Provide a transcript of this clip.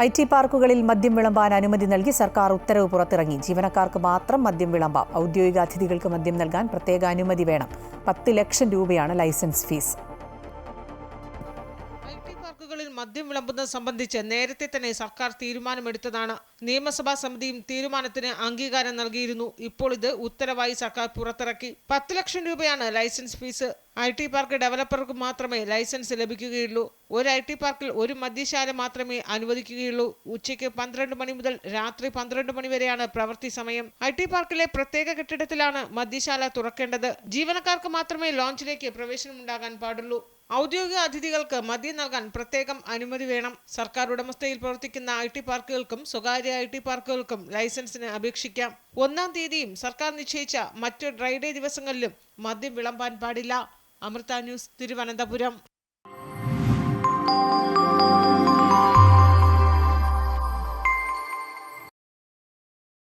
I T പാർക്കുകളിൽ മദ്യം വിളമ്പാൻ അനുമതി നൽകി സർക്കാർ ഉത്തരവ് പുറത്തിറങ്ങി. ജീവനക്കാർക്ക് മാത്രം മദ്യം വിളമ്പാം. ഔദ്യോഗിക അതിഥികൾക്ക് മദ്യം നൽകാൻ പ്രത്യേക അനുമതി വേണം. പത്ത് ലക്ഷം രൂപയാണ് ലൈസൻസ് ഫീസ്. പാർക്കുകളിൽ മദ്യം വിളമ്പുന്നത് സംബന്ധിച്ച് നേരത്തെ തന്നെ സർക്കാർ തീരുമാനമെടുത്തതാണ്. നിയമസഭാ സമിതിയും തീരുമാനത്തിന് അംഗീകാരം നൽകിയിരുന്നു. ഇപ്പോൾ ഇത് ഉത്തരവായി സർക്കാർ പുറത്തിറക്കി. പത്ത് ലക്ഷം രൂപയാണ് licence fee. I T park ഡെവലപ്പർക്ക് മാത്രമേ ലൈസൻസ് ലഭിക്കുകയുള്ളൂ. ഒരു ഐ ടി പാർക്കിൽ ഒരു മദ്യശാല മാത്രമേ അനുവദിക്കുകയുള്ളൂ. ഉച്ചയ്ക്ക് പന്ത്രണ്ട് മണി മുതൽ രാത്രി പന്ത്രണ്ട് മണി വരെയാണ് പ്രവൃത്തി സമയം. ഐ ടി പാർക്കിലെ പ്രത്യേക കെട്ടിടത്തിലാണ് മദ്യശാല തുറക്കേണ്ടത്. ജീവനക്കാർക്ക് മാത്രമേ ലോഞ്ചിലേക്ക് പ്രവേശനമുണ്ടാകാൻ പാടുള്ളൂ. ഔദ്യോഗിക അതിഥികൾക്ക് മദ്യം നൽകാൻ പ്രത്യേകം അനുമതി വേണം. സർക്കാർ ഉടമസ്ഥയിൽ പ്രവർത്തിക്കുന്ന ഐ ടി പാർക്കുകൾക്കും സ്വകാര്യ ഐ ടി പാർക്കുകൾക്കും ലൈസൻസിന് അപേക്ഷിക്കാം. ഒന്നാം തീയതിയും സർക്കാർ നിശ്ചയിച്ച മറ്റ് ഡ്രൈഡേ ദിവസങ്ങളിലും മദ്യം വിളമ്പാൻ പാടില്ല. അമൃത ന്യൂസ് തിരുവനന്തപുരം.